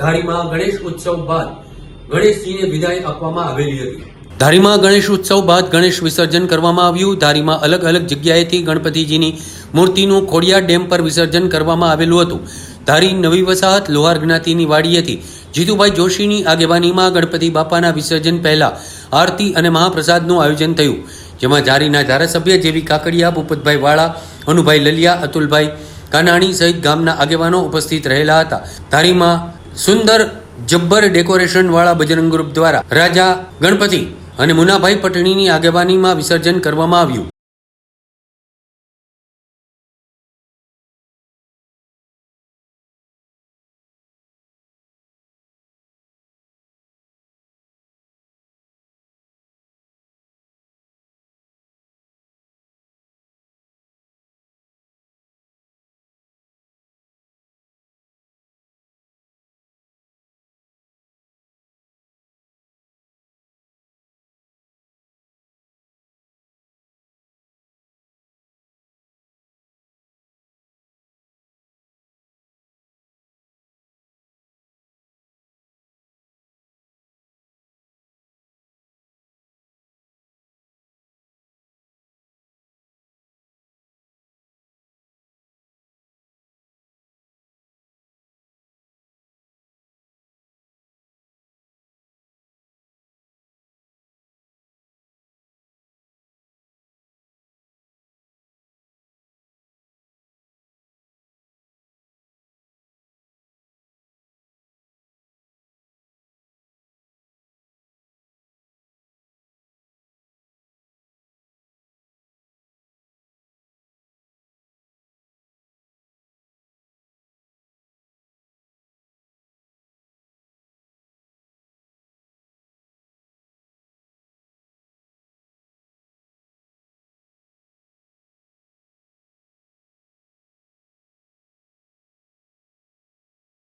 ધારીમાં ગણેશ ઉત્સવ બાદ ગણેશજીને વિદાય આપવામાં આવેલી હતી. ધારીમાં ગણેશ ઉત્સવ બાદ ગણેશ વિસર્જન કરવામાં આવ્યું. ધારીમાં અલગ અલગ જગ્યાએથી ગણપતિજીની મૂર્તિનું ખોડિયા ડેમ પર વિસર્જન કરવામાં આવેલું હતું. ધારી નવી વસાહત લોહાર જ્ઞાતિની વાડીએથી જીતુભાઈ જોશીની આગેવાનીમાં ગણપતિ બાપાના વિસર્જન પહેલા આરતી અને મહાપ્રસાદનું આયોજન થયું. જેમાં ધારીના ધારાસભ્ય જેવી કાકડિયા, ભૂપતભાઈ વાળા અનુભાઈ લલિયા, અતુલભાઈ કાનાણી સહિત ગામના આગેવાનો ઉપસ્થિત રહેલા હતા. ધારીમાં સુંદર જબ્બર ડેકોરેશન વાળા બજરંગ ગ્રુપ દ્વારા રાજા ગણપતિ અને મુનાભાઈ પટણીની આગેવાનીમાં વિસર્જન કરવામાં આવ્યું.